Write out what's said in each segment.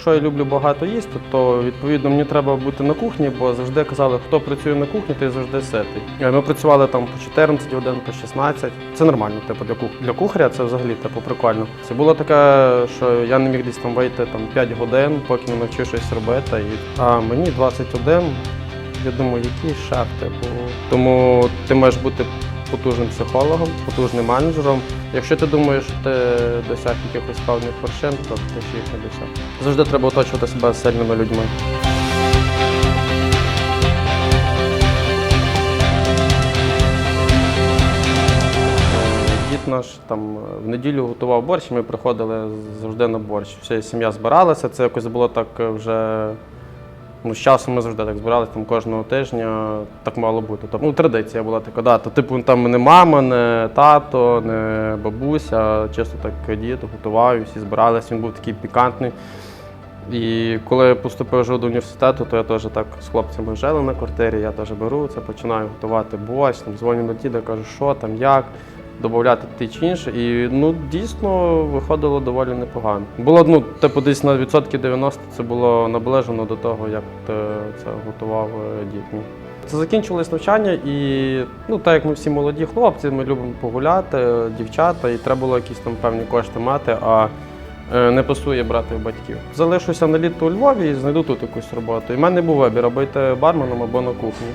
Якщо я люблю багато їсти, то відповідно мені треба бути на кухні, бо завжди казали, хто працює на кухні, той завжди ситий. Ми працювали там по 14 годин, по 16. Це нормально, типу для кух... для кухаря це взагалі типу прикольно. Це було таке, що я не міг десь там вийти там 5 годин, поки не навчив щось робити. І... А мені 21. Я думаю, який шеф, типу. Тому ти маєш бути потужним психологом, потужним менеджером. Якщо ти думаєш, що ти досяг якихось певних вершин, то ти ще їх не досяг. Завжди треба оточувати себе сильними людьми. Дід наш там в неділю готував борщ, ми приходили завжди на борщ. Вся сім'я збиралася. Це якось було так вже. Ну, з часом ми завжди так збиралися там кожного тижня, так мало бути. Тобто, ну, традиція була така, да, то типу там не мама, не тато, не бабуся, чисто так дід готував, всі збиралися, він був такий пікантний. І коли я поступив вже до університету, то я теж так з хлопцями жили на квартирі, я теж беру це, починаю готувати борщ, там, дзвоню до діда, кажу, що там, як, додати те чи інше. І ну, дійсно виходило доволі непогано. Було ну, типу, десь на відсотки 90 це було наближено до того, як ти це готував е, дід. Це закінчилось навчання, і ну, так як ми всі молоді хлопці, ми любимо погуляти, дівчата, і треба було якісь там певні кошти мати. а Е, не пасує брати батьків. Залишуся на літо у Львові і знайду тут якусь роботу. І в мене був вибір робити барменом або на кухні.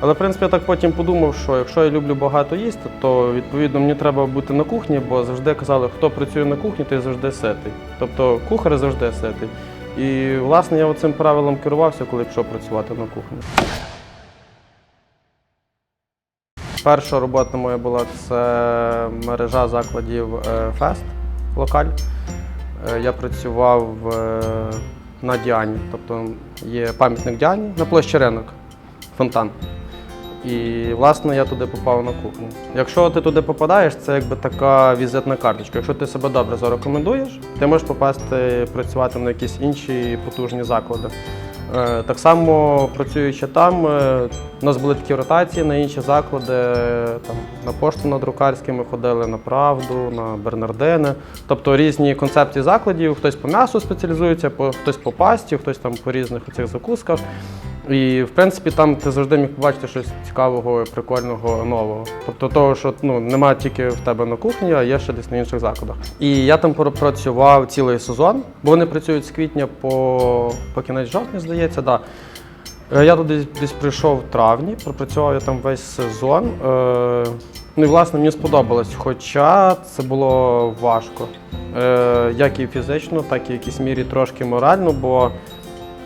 Але в принципі я так потім подумав, що якщо я люблю багато їсти, то відповідно мені треба бути на кухні, бо завжди казали, хто працює на кухні, той завжди ситий. Тобто кухар завжди ситий. І власне я цим правилом керувався, коли пішов працювати на кухні. Перша робота моя була це мережа закладів е, Фест локаль. Е, Я працював е, на Діані, тобто є пам'ятник Діані на площі ринок, фонтан. І власне я туди попав на кухню. Якщо ти туди попадаєш, це якби така візитна карточка. Якщо ти себе добре зарекомендуєш, ти можеш попасти працювати на якісь інші потужні заклади. Е, Так само працюючи там, е, у нас були такі ротації на інші заклади. Там, на пошту на друкарській ми ходили на правду, на Бернардини. Тобто різні концепції закладів. Хтось по м'ясу спеціалізується, хтось по пасті, хтось там по різних оцих закусках. І в принципі там ти завжди міг побачити щось цікавого, прикольного, нового. Тобто того, що ну, немає тільки в тебе на кухні, а є ще десь на інших закладах. І я там пропрацював цілий сезон, бо вони працюють з квітня по, по кінець жовтня, здається. Да. Е, Я туди десь прийшов в травні, пропрацював я там весь сезон. Е, Ну і власне мені сподобалось, хоча це було важко. Е, Як і фізично, так і в якійсь мірі трошки морально, бо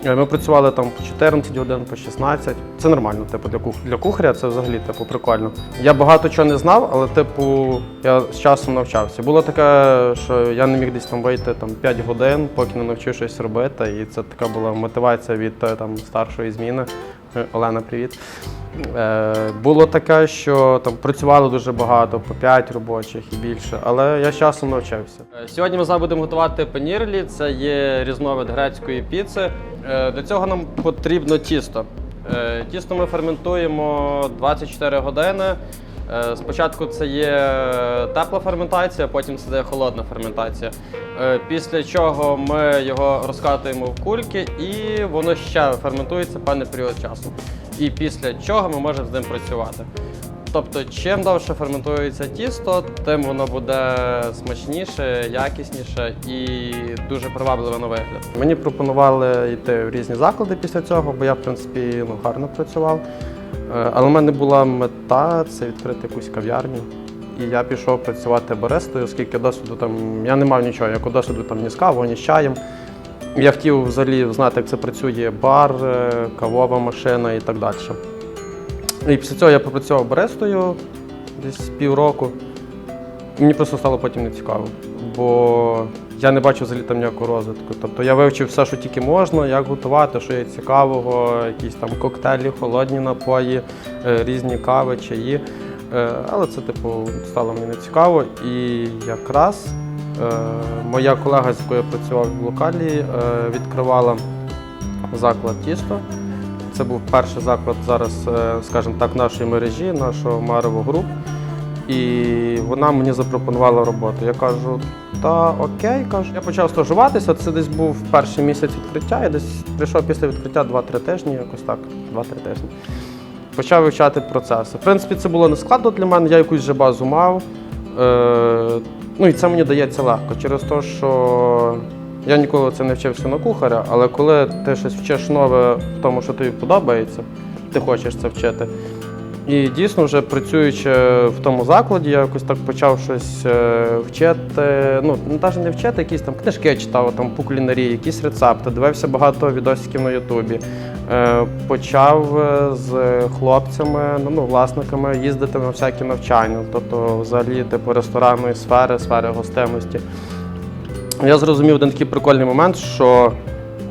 ми працювали там по 14 годин, по 16. Це нормально, типу, для, кух... для кухаря це взагалі типу, прикольно. Я багато чого не знав, але типу, я з часом навчався. Було таке, що я не міг десь там вийти там, 5 годин, поки не навчив щось робити. І це така була мотивація від е, там, старшої зміни. Е, Олена, привіт. Е, було таке, що там працювали дуже багато, по 5 робочих і більше, але я з часом навчився. Е, Сьогодні ми з вами будемо готувати панірлі. Це є різновид грецької піци. Для цього нам потрібно тісто. Тісто ми ферментуємо 24 години. Е, Спочатку це є тепла ферментація, потім це є холодна ферментація. Е, Після чого ми його розкатуємо в кульки і воно ще ферментується певний період часу. І після чого ми можемо з ним працювати. Тобто, чим довше ферментується тісто, тим воно буде смачніше, якісніше і дуже привабливе на вигляд. Мені пропонували йти в різні заклади після цього, бо я, в принципі, ну, гарно працював. Е, Але в мене була мета це відкрити якусь кав'ярню. І я пішов працювати баристою, оскільки досвіду там я не мав нічого, як досвіду там ні з кавою, ні з чаєм. Я хотів взагалі знати, як це працює бар, е, кавова машина і так далі. І після цього я попрацював баристою десь півроку. Мені просто стало потім не цікаво, бо я не бачив взагалі там ніякого розвитку. Тобто я вивчив все, що тільки можна, як готувати, що є цікавого, якісь там коктейлі, холодні напої, е, різні кави, чаї. Е, Але це, типу, стало мені не цікаво. І якраз е, моя колега, з якою я працював в локалі, відкривала заклад тісто. Це був перший заклад зараз, скажімо так, нашої мережі, нашого Марево груп. і вона мені запропонувала роботу. Я кажу, та окей, кажу. Я почав стажуватися. Це десь був перший місяць відкриття. Я десь прийшов після відкриття 2-3 тижні, якось так, 2-3 тижні. Почав вивчати процеси. В принципі, це було не складно для мене, я якусь вже базу мав. Е, ну і це мені дається легко через те, що я ніколи це не вчився на кухаря, але коли ти щось вчиш нове в тому, що тобі подобається, ти хочеш це вчити. І дійсно, вже працюючи в тому закладі, я якось так почав щось е, вчити. Ну, навіть не вчити, якісь там книжки читав там по кулінарії, якісь рецепти, дивився багато відосиків на Ютубі. Е, Почав е, з хлопцями, ну, ну, власниками їздити на всякі навчання, тобто взагалі типу ресторанної сфери, сфери гостинності. Я зрозумів один такий прикольний момент, що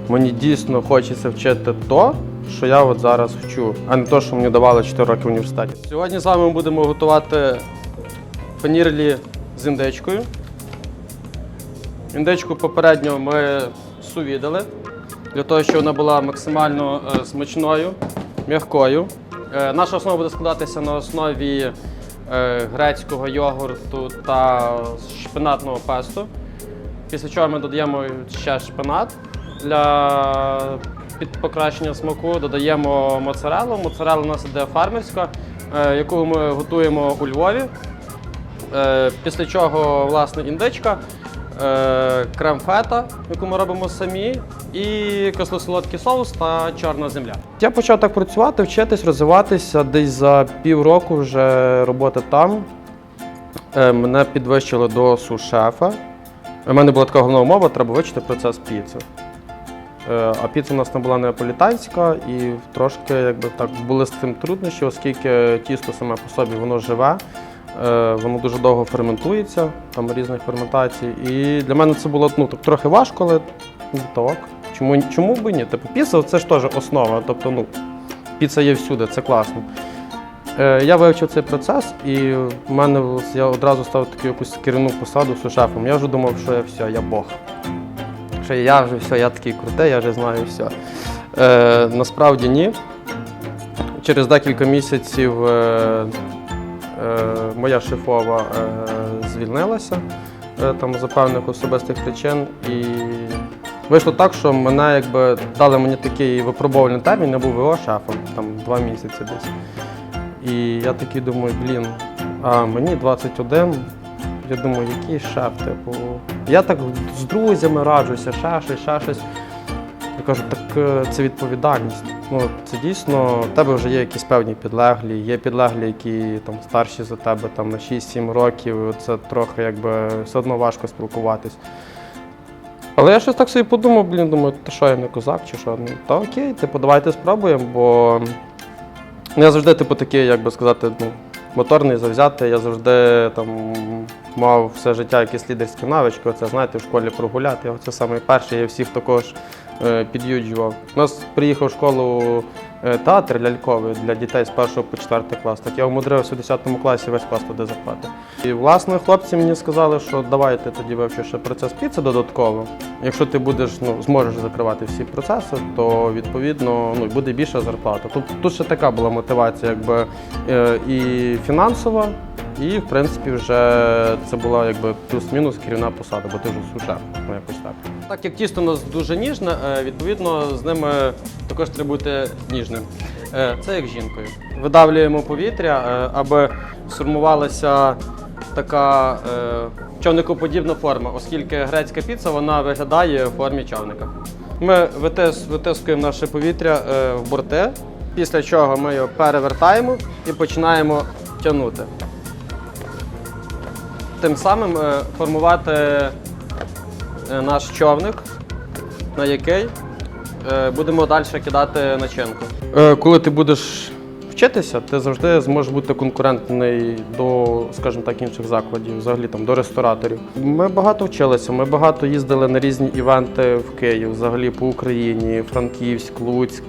мені дійсно хочеться вчити то, що я от зараз вчу, а не то, що мені давали 4 роки в університеті. Сьогодні з вами ми будемо готувати панірлі з індичкою. Індичку попередньо ми сувідали для того, щоб вона була максимально е, смачною, м'якою. Е, Наша основа буде складатися на основі е, грецького йогурту та шпинатного песту. Після чого ми додаємо ще шпинат для під покращення смаку. Додаємо моцарелу. Моцарела у нас іде фармерська, е, яку ми готуємо у Львові. Е, Після чого власне індичка, е, крем фета, яку ми робимо самі, і кисло-солодкий соус та чорна земля. Я почав так працювати, вчитись, розвиватися. Десь за півроку вже роботи там. Мене підвищили до су-шефа. У мене була така головна умова, треба вивчити процес піци. Е, А піца у нас не була неаполітанська і трошки якби так були з цим труднощі, оскільки тісто саме по собі воно живе, е, воно дуже довго ферментується, там різних ферментацій. І для мене це було ну, так, трохи важко, але ну, так. Чому, чому б ні? Типу, піца це ж теж основа. Тобто, ну, піца є всюди, це класно. Е, Я вивчив цей процес, і в мене я одразу став таку якусь керівну посаду сушефом. Я вже думав, що я все, я Бог. Що я вже все, я такий крутий, я вже знаю все. Е, насправді ні. Через декілька місяців е, е, моя шефова е, звільнилася е, там з певних особистих причин. І вийшло так, що мене якби дали мені такий випробувальний термін, я був ВО шефом, там два місяці десь. І я такий думаю, блін, а мені 21. Я думаю, який шеф, типу. Я так з друзями раджуся, ще щось, ще щось. Я кажу, так е, це відповідальність. Ну, це дійсно, в тебе вже є якісь певні підлеглі, є підлеглі, які там старші за тебе там, на 6-7 років. Це трохи якби все одно важко спілкуватись. Але я щось так собі подумав, блін, думаю, та що я не козак чи що? Ну, та окей, типу, давайте спробуємо, бо Я завжди, типу, такий, як би сказати, ну, моторний, завзятий. Я завжди там мав все життя якісь лідерські навички. Оце, знаєте, в школі прогуляти. Я це саме перший, я всіх також е, під'юджував. У нас приїхав в школу е, театр ляльковий для дітей з 1 по 4 клас. Так я умудрився в 10 класі весь клас туди запхати. І власне хлопці мені сказали, що давай ти тоді вивчиш ще процес піци додатково. Якщо ти будеш, ну, зможеш закривати всі процеси, то відповідно ну, буде більша зарплата. Тут, тут ще така була мотивація, якби е, і фінансова, і в принципі вже це була якби плюс-мінус керівна посада, бо ти вже сушеф, ну якось так. Так як тісто у нас дуже ніжне, е, відповідно з ними також треба бути ніжним. Е, Це як жінкою. Видавлюємо повітря, е, аби сформувалася така човникоподібна форма, оскільки грецька піца вона виглядає в формі човника. Ми витискуємо наше повітря в борти, після чого ми його перевертаємо і починаємо тягнути. Тим самим е, формувати е, наш човник, на який е, будемо далі кидати начинку. Коли ти будеш вчитися, ти завжди зможеш бути конкурентний до, скажімо так, інших закладів, взагалі там до рестораторів. Ми багато вчилися, ми багато їздили на різні івенти в Київ, взагалі по Україні, Франківськ, Луцьк,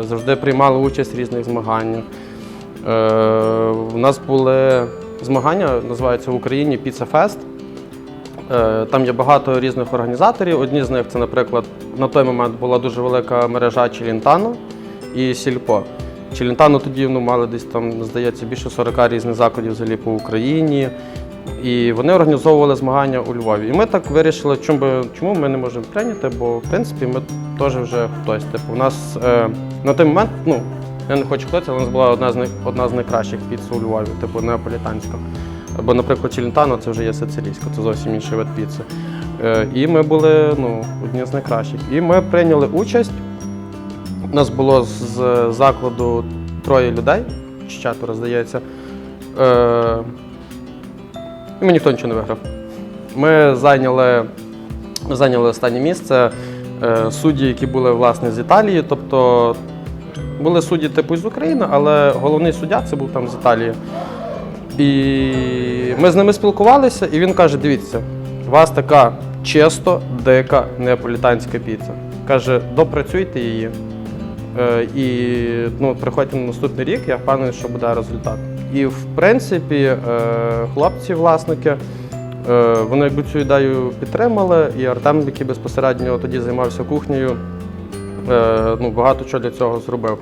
завжди приймали участь в різних змаганнях. У нас були змагання, називаються в Україні Pizza Fest. Е, Там є багато різних організаторів. Одні з них це, наприклад, на той момент була дуже велика мережа Челінтано і Сільпо. Челентано тоді ну, мали десь там, здається, більше 40 різних закладів взагалі по Україні. І вони організовували змагання у Львові. І ми так вирішили, чому, чому ми не можемо прийняти, бо в принципі ми теж вже хтось. Типу, у нас е, на той момент, ну, я не хочу хвалитися, але була одна з них, одна з найкращих піц у Львові, типу неаполітанська. Бо, наприклад, Челентано це вже є сицилійська, це зовсім інший вид піци. Е, і ми були ну, одні з найкращих. І ми прийняли участь. У нас було з закладу троє людей, чи четверо, здається. Е, і ми ніхто нічого не виграв. Ми зайняли, зайняли останнє місце. Е, судді, які були власне з Італії, тобто були судді типу з України, але головний суддя це був там з Італії. І ми з ними спілкувалися, і він каже: дивіться, у вас така чисто дика неаполітанська піца. Каже, допрацюйте її. Е, І ну, приходьте на наступний рік, я впевнений, що буде результат. І в принципі, е, хлопці, власники, е, вони якби цю ідею підтримали, і Артем, який безпосередньо тоді займався кухнею, ну, багато чого для цього зробив.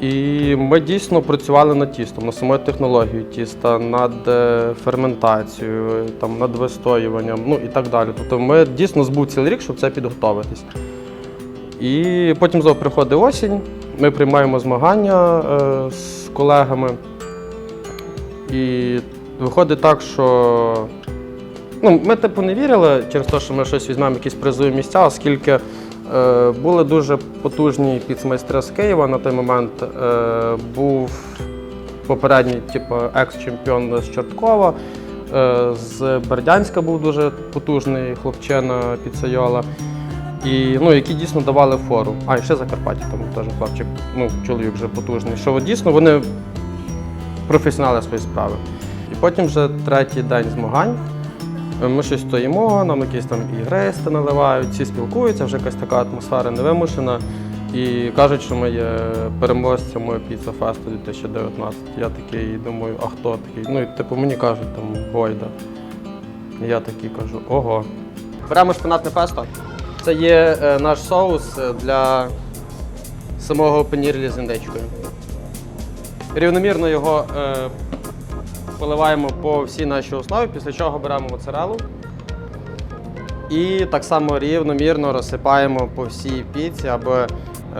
І ми дійсно працювали над тістом, над самою технологією тіста, над е, ферментацією, там, над вистоюванням, ну і так далі. Тобто ми дійсно збув цілий рік, щоб це підготовитись. І потім знову приходить осінь, ми приймаємо змагання е, з колегами. І виходить так, що ну, ми типу не вірили через те, що ми щось візьмемо якісь призові місця, оскільки е, були дуже потужні піцмайстри з Києва на той момент. Е, був попередній, типу, екс-чемпіон з Чорткова. Е, з Бердянська був дуже потужний хлопчина піцайола. І, ну, які дійсно давали фору. А, і ще Закарпаття, там теж хлопчик, ну, чоловік вже потужний. Що дійсно вони професіонали своєї справи. І потім вже третій день змагань. Е, Ми щось стоїмо, нам якісь там ігристи наливають, всі спілкуються, вже якась така атмосфера невимушена. І кажуть, що ми є переможцями Піца Фесту 2019. Я такий думаю, а хто такий? Ну і типу мені кажуть там Гойда. І я такий кажу, ого. Беремо шпинатне песто. Це є е, наш соус е, для самого панірлі з індичкою. Рівномірно його е, поливаємо по всій нашій основі, після чого беремо моцарелу. І так само рівномірно розсипаємо по всій піці, аби е,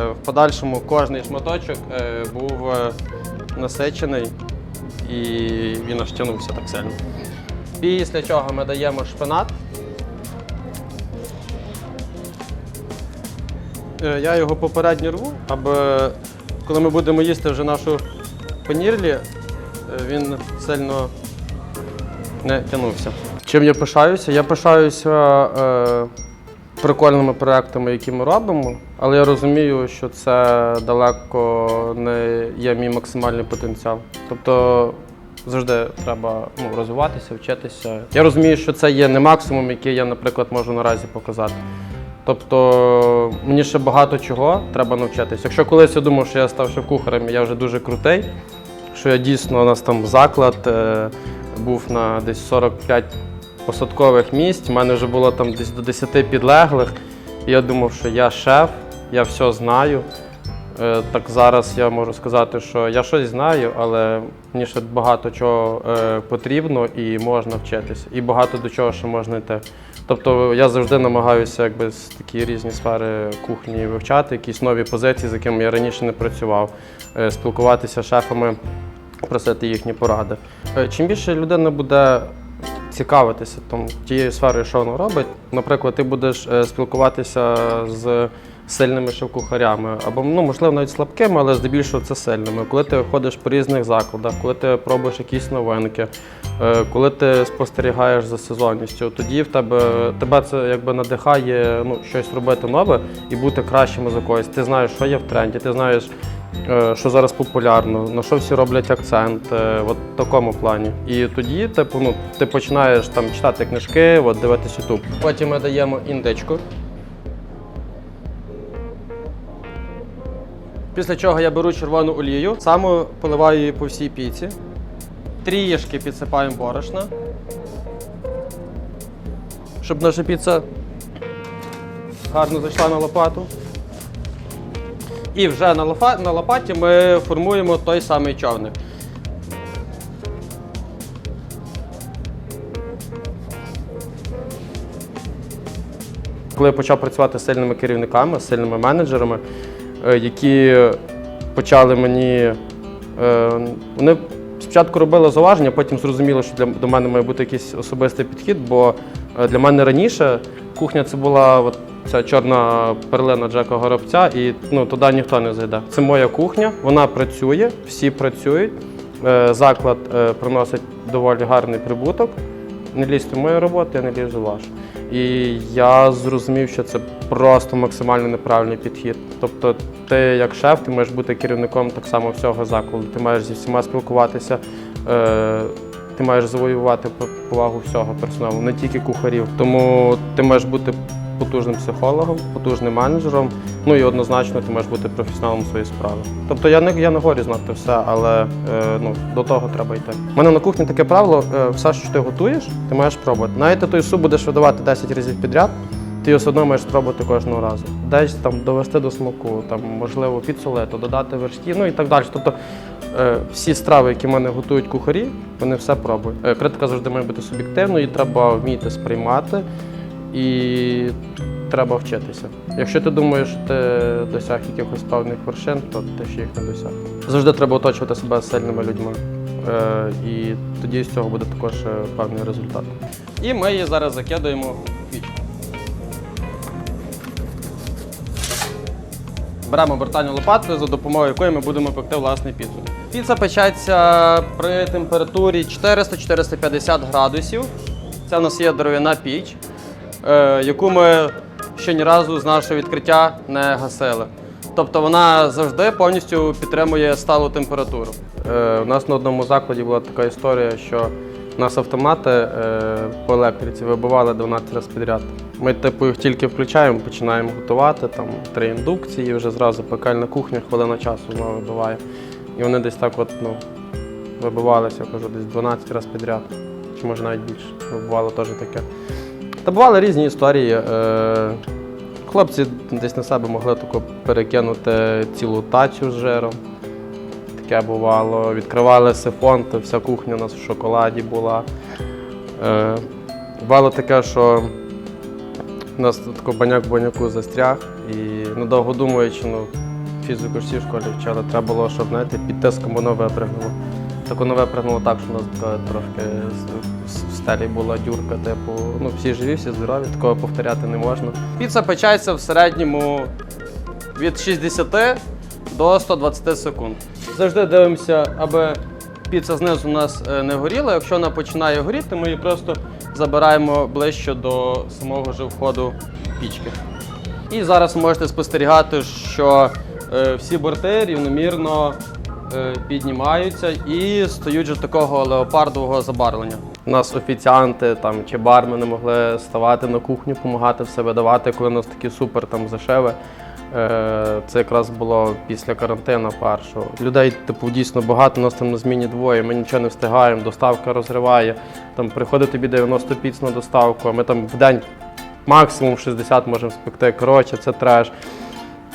в подальшому кожний шматочок е, був е, насичений і він аж тягнувся так сильно. Після чого ми даємо шпинат. Я його попередньо рву, аби коли ми будемо їсти вже нашу панірлі, він сильно не тягнувся. Чим я пишаюся? Я пишаюся е, прикольними проектами, які ми робимо, але я розумію, що це далеко не є мій максимальний потенціал. Тобто завжди треба ну, розвиватися, вчитися. Я розумію, що це є не максимум, який я, наприклад, можу наразі показати. Тобто мені ще багато чого треба навчитися. Якщо колись я думав, що я став шеф-кухарем, я вже дуже крутий, що я дійсно у нас там заклад е, був на десь 45 посадкових місць, у мене вже було там десь до 10 підлеглих. І я думав, що я шеф, я все знаю. Е, Так зараз я можу сказати, що я щось знаю, але мені ще багато чого е, потрібно і можна вчитися, і багато до чого ще можна йти. Тобто я завжди намагаюся якби з такі різні сфери кухні вивчати, якісь нові позиції, з якими я раніше не працював, спілкуватися з шефами, просити їхні поради. Е, Чим більше людина буде цікавитися там, тією сферою, що вона робить, наприклад, ти будеш е, спілкуватися з сильними шеф-кухарями, або ну, можливо навіть слабкими, але здебільшого це сильними. Коли ти ходиш по різних закладах, коли ти пробуєш якісь новинки, е, коли ти спостерігаєш за сезонністю, тоді в тебе тебе це якби надихає ну, щось робити нове і бути кращим за когось. Ти знаєш, що є в тренді, ти знаєш. Е, Що зараз популярно, на що всі роблять акцент, е, от в такому плані. І тоді типу, ну, ти починаєш там читати книжки, от, дивитися YouTube. Потім ми даємо індичку. Після чого я беру червону олію, саме поливаю її по всій піці. Трішки підсипаємо борошна. Щоб наша піца гарно зайшла на лопату. І вже на, лофа- на лопаті ми формуємо той самий човник. Коли я почав працювати з сильними керівниками, з сильними менеджерами, е, які почали мені. е, Вони спочатку робили зауваження, потім зрозуміло, що для, до мене має бути якийсь особистий підхід, бо е, для мене раніше кухня це була от ця чорна перлина Джека Горобця, і ну, туди ніхто не зайде. Це моя кухня, вона працює, всі працюють. Е, Заклад е, приносить доволі гарний прибуток. Не лізьте в мою роботу, я не лізу вашу. І я зрозумів, що це просто максимально неправильний підхід. Тобто, ти як шеф, ти маєш бути керівником так само всього закладу. Ти маєш зі всіма спілкуватися, е, ти маєш завоювати повагу всього персоналу, не тільки кухарів. Тому ти маєш бути потужним психологом, потужним менеджером. Ну і однозначно ти маєш бути професіоналом своєї справи. Тобто я не я не горі знати все, але е, ну, до того треба йти. У мене на кухні таке правило: е, все, що ти готуєш, ти маєш пробувати. Навіть ти той суп будеш видавати 10 разів підряд. Ти все одно маєш спробувати кожного разу. Десь там довести до смаку, там можливо підсолити, додати вершки, ну і так далі. Тобто е, всі страви, які в мене готують кухарі, вони все пробують. Е, критика завжди має бути суб'єктивною, треба вміти сприймати і треба вчитися. Якщо ти думаєш, що ти досяг якихось певних вершин, то ти ще їх не досяг. Завжди треба оточувати себе сильними людьми. Е, і тоді з цього буде також певний результат. І ми її зараз закидаємо в піч. Беремо бортальну лопату, за допомогою якої ми будемо пекти власне піцу. Піца печеться при температурі 400-450 градусів. Це у нас є дерев'яна піч, е, яку ми ще ні разу з нашого відкриття не гасили. Тобто вона завжди повністю підтримує сталу температуру. Е, у нас на одному закладі була така історія, що у нас автомати е, по електриці вибивали 12 разів підряд. Ми типу їх тільки включаємо, починаємо готувати, там три індукції, вже зразу пекельна кухня, хвилина часу знову вибиває. І вони десь так от, ну, вибивалися, я кажу, десь 12 разів підряд. Чи може навіть більше. Бувало теж таке. Та бували різні історії. Е, хлопці десь на себе могли тако перекинути цілу тачу з жиром. Таке бувало. Відкривали сифон, то вся кухня у нас в шоколаді була. Е, бувало таке, що у нас тако баняк в баняку застряг і недовго думаючи, ну, фізику ж всі в школі вчили, треба було, щоб знаєте, під тиском воно випрыгнуло. Так воно випрыгнуло так, що у нас така трошки в стелі була дюрка, типу, ну всі живі, всі здорові, такого повторяти не можна. Піца печеться в середньому від 60 до 120 секунд. Завжди дивимося, аби піца знизу у нас е, не горіла. Якщо вона починає горіти, ми її просто забираємо ближче до самого же входу пічки. І зараз можете спостерігати, що е, всі борти рівномірно е, піднімаються і стають же такого леопардового забарвлення. У нас офіціанти там, чи бармени могли ставати на кухню, допомагати все видавати, коли у нас такі супер там зашиви. Е, Це якраз було після карантину першого. Людей типу дійсно багато, нас там на зміні двоє, ми нічого не встигаємо, доставка розриває. Там приходить тобі 90 піц на доставку, а ми там в день максимум 60 можемо спекти. Коротше, це треш.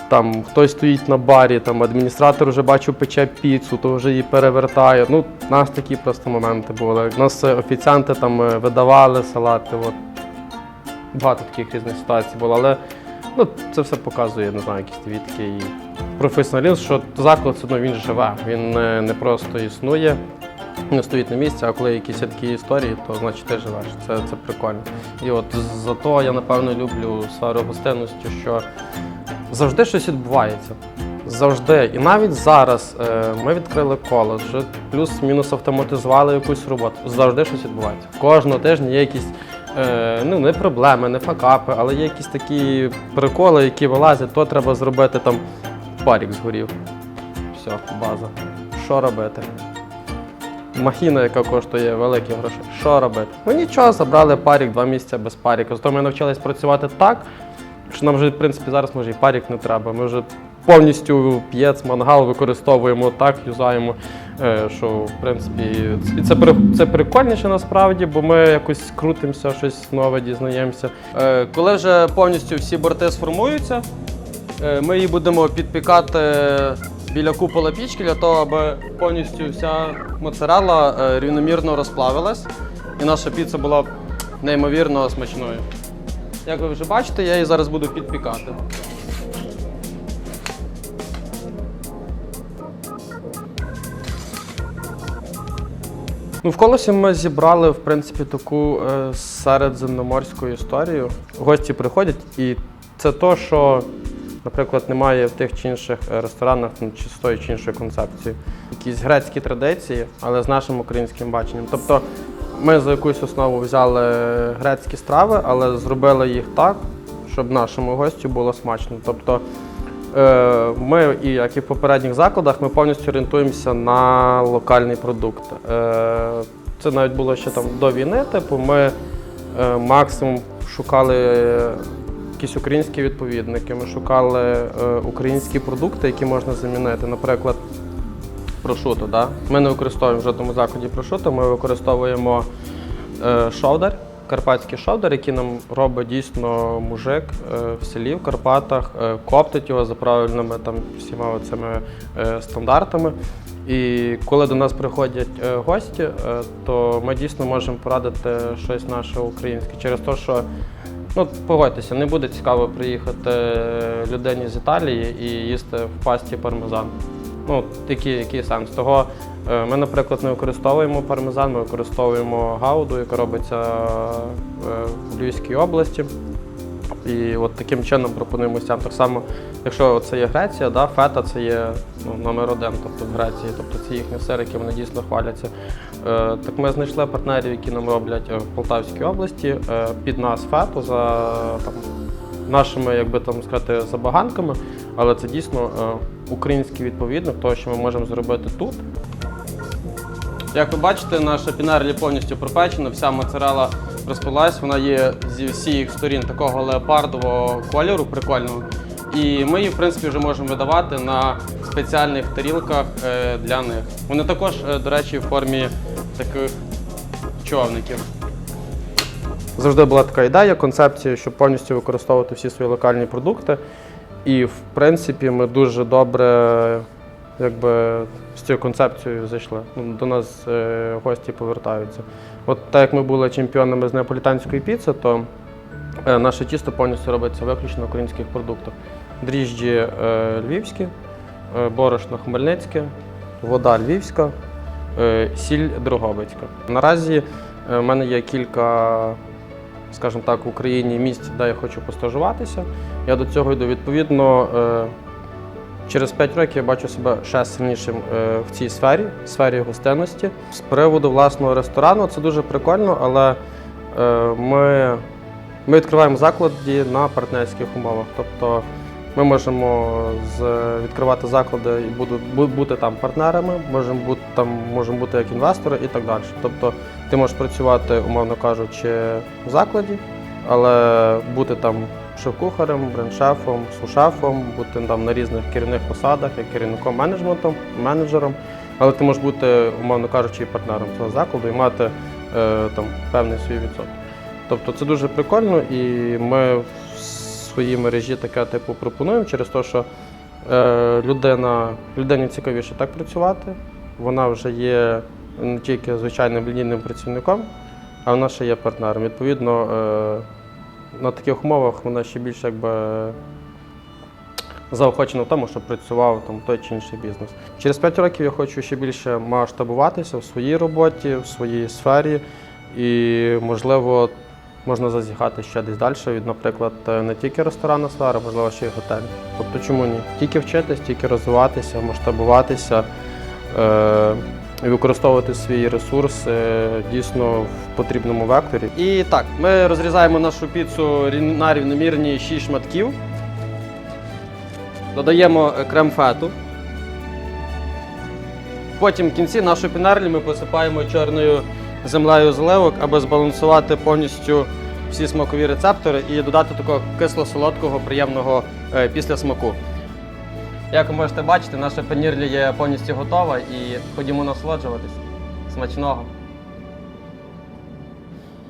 Там хтось стоїть на барі, там адміністратор вже бачу пече піцу, то вже її перевертає. Ну, у нас такі просто моменти були. У нас е, офіціанти там е, видавали салати. От. Багато таких різних ситуацій було, але ну, це все показує, не знаю, якийсь твій такий професіоналізм, що заклад все він живе. Він не, не просто існує, не стоїть на місці, а коли якісь такі історії, то значить ти живеш. Це, це прикольно. І от за то я напевно люблю сферу гостинності, що завжди щось відбувається. Завжди. І навіть зараз е, ми відкрили вже плюс-мінус автоматизували якусь роботу. Завжди щось відбувається. Кожного тижня є якісь е, ну, не проблеми, не факапи, але є якісь такі приколи, які вилазять, то треба зробити там парік згорів. Все, база. Що робити? Махіна, яка коштує великі гроші. Що робити? Ну нічого, забрали парік, два місяці без паріка. Зато ми навчились працювати так, що нам вже, в принципі, зараз може і парік не треба. Ми вже повністю п'єц, мангал використовуємо так, юзаємо. Е, Що, в принципі, і це, це прикольніше насправді, бо ми якось крутимося, щось нове дізнаємося. Е, Коли вже повністю всі борти сформуються, Е, Ми її будемо підпікати біля купола пічки для того, аби повністю вся моцарелла рівномірно розплавилась і наша піца була неймовірно смачною. Як ви вже бачите, я її зараз буду підпікати. Ну, в колосі ми зібрали, в принципі, таку е, середземноморську історію. Гості приходять, і це то, що, наприклад, немає в тих чи інших ресторанах ну, чи з тої чи іншої концепції. Якісь грецькі традиції, але з нашим українським баченням. Тобто ми за якусь основу взяли грецькі страви, але зробили їх так, щоб нашому гостю було смачно. Тобто Ми, і як і в попередніх закладах, ми повністю орієнтуємося на локальний продукт. Е, Це навіть було ще там до війни. Типу, ми е, максимум шукали якісь українські відповідники. Ми шукали е, українські продукти, які можна замінити. Наприклад, прошуто. Да? Ми не використовуємо в жодному закладі прошуто, ми використовуємо е, шовдар, карпатський шовдар, який нам робить дійсно мужик е, в селі в Карпатах, е, коптить його за правильними там всіма цими стандартами. І коли до нас приходять е, гості, е, то ми дійсно можемо порадити щось наше українське через те, що Ну, погодьтеся, не буде цікаво приїхати людині з Італії і їсти в пасті пармезан. Ну, який, який сенс? Того е, ми, наприклад, не використовуємо пармезан, ми використовуємо гауду, яка робиться е, в Львівській області. І от таким чином пропонуємо гостям. Так само, якщо це є Греція, да, фета це є ну, номер один, тобто в Греції, тобто це їхні сир, які вони дійсно хваляться. Е, так ми знайшли партнерів, які нам роблять е, в Полтавській області е, під нас фету за там, нашими, як би там сказати, забаганками, але це дійсно е, український відповідник того, що ми можемо зробити тут. Як ви бачите, наша пінарлі повністю пропечена, вся моцарела розпилась, вона є зі всіх сторін такого леопардового кольору, прикольного. І ми її, в принципі, вже можемо видавати на спеціальних тарілках е, для них. Вони також, е, до речі, в формі таких човників. Завжди була така ідея, концепція, щоб повністю використовувати всі свої локальні продукти. І в принципі ми дуже добре якби, з цією концепцією зайшли. Ну, До нас е, гості повертаються. От так як ми були чемпіонами з неаполітанської піци, то е, наше тісто повністю робиться виключно на українських продуктах. Дріжджі е, львівські, борошно хмельницьке, вода львівська, сіль Дрогобицька. Наразі в мене є кілька скажімо так, в Україні місць, де я хочу постажуватися. Я до цього йду. Відповідно, е, через 5 років я бачу себе ще сильнішим е, в цій сфері, в сфері гостинності. З приводу власного ресторану це дуже прикольно, але е, ми, ми відкриваємо заклади на партнерських умовах. Тобто ми можемо з, відкривати заклади і бути там партнерами, можемо бути там, можемо бути як інвестори і так далі. Тобто ти можеш працювати, умовно кажучи, в закладі, але бути там шеф-кухарем, бренд-шефом, сушефом, бути там на різних керівних посадах, як керівником менеджментом, менеджером. Але ти можеш бути, умовно кажучи, партнером цього закладу і мати е, там певний свій відсоток. Тобто це дуже прикольно, і ми своїй мережі таке типу пропонуємо через те, що е, людина, людині цікавіше так працювати. Вона вже є не тільки звичайним лінійним працівником, а вона ще є партнером. Відповідно, е, на таких умовах вона ще більше якби, заохочена в тому, щоб працював там той чи інший бізнес. Через 5 років я хочу ще більше масштабуватися в своїй роботі, в своїй сфері, і можливо можна зазіхати ще десь далі від, наприклад, не тільки ресторанна сфера, можливо, ще й готель. Тобто чому ні? Тільки вчитись, тільки розвиватися, масштабуватися. Е- використовувати свій ресурс е, дійсно в потрібному векторі. І так, ми розрізаємо нашу піцу на рівномірні 6 шматків. Додаємо е, крем фету. Потім в кінці нашу пінарлі ми посипаємо чорною землею зливок, аби збалансувати повністю всі смакові рецептори і додати такого кисло-солодкого, приємного е, післясмаку. Як ви можете бачити, наша панірлі є повністю готова і ходімо насолоджуватись. Смачного!